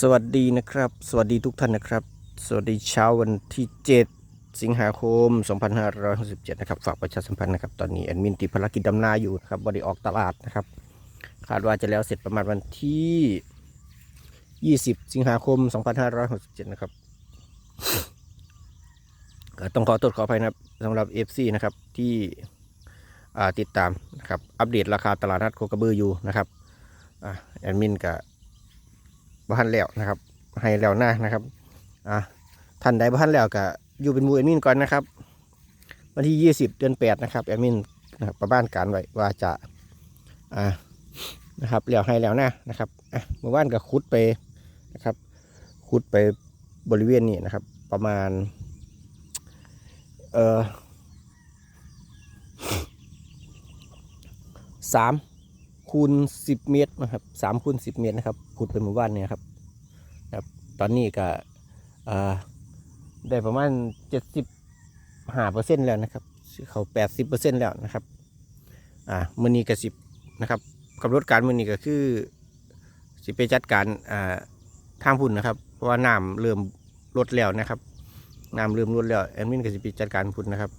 สวัสดีนะครับ สวัสดีทุกท่านนะครับ สวัสดีเช้าวันที่ 7 สิงหาคม 2567 นะครับ ฝากประชาสัมพันธ์นะครับ ตอนนี้แอดมินติดภารกิจดำนาอยู่นะครับบไดีออกตลาดนะครับ คาดว่าจะแล้วเสร็จประมาณวันที่ 20 สิงหาคม 2567 นะครับต้องขอโทษขออภัยนะครับสำหรับ FC นะครับที่ติดตามนะครับ อัปเดตราคาตลาดนัดโคกระบืออยู่นะครับอแอดมินกับ บ้านแล้วนะครับ ให้แล้วหน้านะครับอะท่านใดบ้านแล้วก็อยู่เป็นมูแอมินก่อนนะครับวันที่ 20 เดือน8นะครับแอมินนะครับประบ้านการไว้ว่าจะอ่านะครับแล้วให้แล้วหน้านะครับอะเมื่อวานก็คุดไปนะครับคุดไปบริเวณนี้นะครับ ประมาณเอ่อสาม คูณ10เมตรนะครับ3คูณ10เมตรนะครับขุดไปหมู่บ้านเนี่ยครับครับ ตอนนี้ก็ได้ประมาณ75เปอร์เซ็นต์แล้วนะครับ เขา80เปอร์เซ็นต์แล้วนะครับอ่ามือนี้ก็สิบนะครับกำหนดการมือนี้ก็คือสิไปจัดการอ่าทางพุ่นนะครับ เพราะว่าน้ำเริ่มลดแล้วนะครับน้ำเริ่มลดแล้วแอดมินก็สิไปจัดการพุ่นนะครับ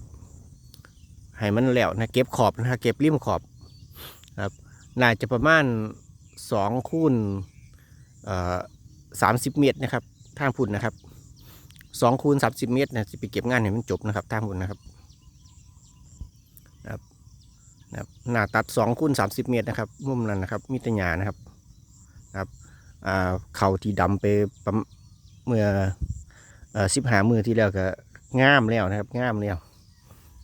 ให้มันแล้วนะเก็บขอบนะครับเก็บริมขอบครับ น่าจะประมาณสองคูณสามสิบเมตรนะครับทางพุ่นนะครับสองคูณสามสิบเมตรนะจะไปเก็บงานให้มันจบนะครับทางพุ่นนะครับนะครับนะครับหน้าตัดสองคูณสามสิบเมตรนะครับมุมนั้นนะครับมีแตหยานะครับนะครับอ่าเข่าที่ดำไปประมเมื่อสิบหามือที่แล้วก็ง่ามแล้วนะครับง่ามแล้ว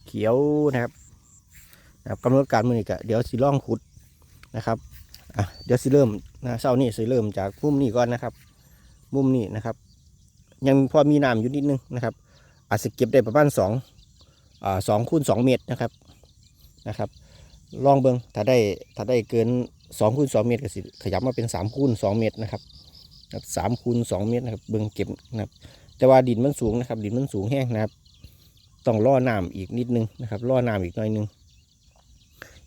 เขียวนะครับนะครับกำหนดการมือนี้ก็เดี๋ยวสิล่องขุด นะครับเดี๋ยวสิเริ่มนะเช้านี้สิเริ่มจากมุมนี้ก่อนนะครับ มุมนี้นะครับ ยังพอมีน้ำอยู่นิดนึงนะครับ อาจจะเก็บได้ประมาณสองสองคูณสองเมตรนะครับนะครับ ลองเบิงถ้าได้ถ้าได้เกินสองคูณสองเมตรก็สิขยับมาเป็นสามคูณสองเมตรนะครับสามคูณสองเมตรนะครับ เบิงเก็บนะครับ แต่ว่าดินมันสูงนะครับ ดินมันสูงแห้งนะครับ ต้องล่อน้ำอีกนิดนึงนะครับล่อน้ำอีกหน่อยนึง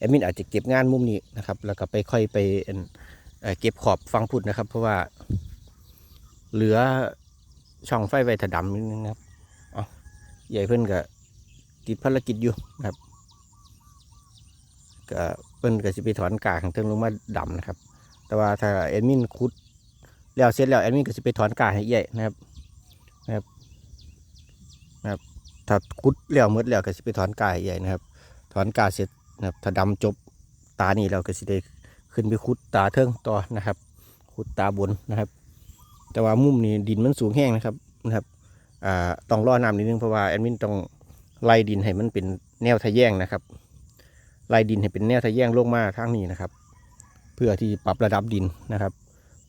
แอดมินอาจจะเก็บงานมุมนี้นะครับ แล้วก็ไปค่อยไปเก็บขอบฟังพุดนะครับ เพราะว่า เหลือช่องไฟไว้ถดำนิดนึงครับเอาใหญ่เพื่อนก็ติดภารกิจอยู่นะครับก็เพื่อนก็จะไปถอนกากของเทิงลงมาดำนะครับ แต่ว่าถ้าแอดมินคุดแล้วเสร็จแล้วแอดมินก็จะไปถอนกากให้ใหญ่นะครับนะครับนะครับถ้าคุดแล้วหมดแล้วก็จะไปถอนกากให้ใหญ่นะครับ ถอนกากเสร็จ นะครับถ้าดำจบตานี่เราก็สิได้ขึ้นไปขุดตาเทิงต่อนะครับขุดตาบนนะครับ แต่ว่ามุมนี้ดินมันสูงแห้งนะครับนะครับอ่าต้องรอน้ำนิดนึงเพราะว่าแอดมินต้องไล่ดินให้มันเป็นแนวทะแยงนะครับไล่ดินให้เป็นแนวทะแยงลงมาทางนี้นะครับ เพื่อที่ปรับระดับดินนะครับ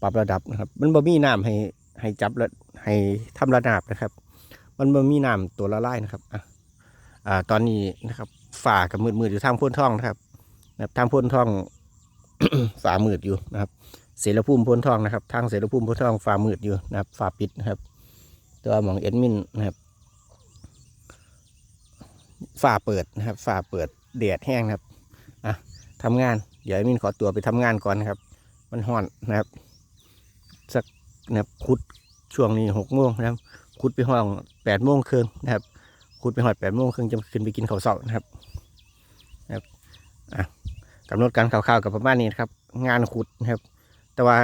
ปรับระดับนะครับ มันบ่มีน้ำให้ให้จับและให้ทำระดับนะครับ มันบ่มีน้ำตัวละลายนะครับอะอ่าตอนนี้นะครับ ฝ่ากับมืดมืดๆอยู่ทางพ้นท่องนะครับนะครับทางพ้นท่องฝ่ามืดอยู่นะครับ เสรภูมิพ้นท่องนะครับ ทางเสรภูมิพ้นท่องฝ่ามืดอยู่นะครับฝ่าปิดนะครับ ตัวหมองเอ็ดมินนะครับฝ่าเปิดนะครับฝ่าเปิดเดียดแห้งนะครับอะทำงาน เดี๋ยวเอ็ดมินขอตัวไปทำงานก่อนนะครับ มันห่อนนะครับ สักนะครับคุดช่วงนี้หกโมงนะครับคุดไปห้องแปดโมงครึ่งนะครับขุดไปหอดแปดโมงครึ่งจะขึ้นไปกินข้าวเสานะครับนะครับ กำหนดการข่าวๆกับประมาณนี้นะครับ งานขุดนะครับ แต่ว่า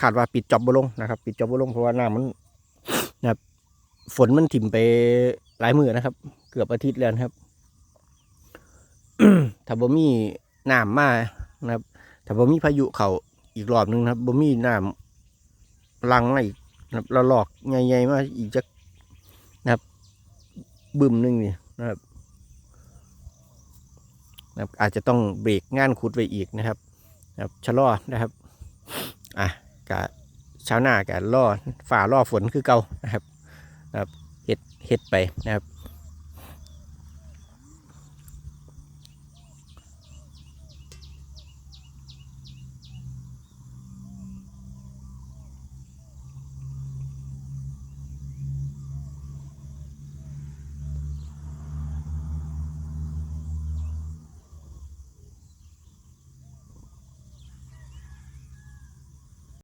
ขาดว่าปิดจอบบ่ลงนะครับ ปิดจอบบ่ลงเพราะว่าน้ำมันนะครับฝนมันถิ่มไปหลายมือนะครับ เกือบอาทิตย์แล้วนะครับถ้าบ่มีน้ำมานะครับถ้าบ่มีพายุเขาอีกรอบหนึงนะครับบ่มีน้ำลังมาอีกนะครับแล้วหลอกใหญ่ๆมาอีกจะครับบึมหนึงนี่นะครับ นะครับอาจจะต้องเบรกงานขุดไว้อีกนะครับนะครับชะลอนะครับอะกะเช้าหน้ากะล่อฝ่าล่อฝนคือเก่านะครับนะครับเห็ดเห็ดไปนะครับ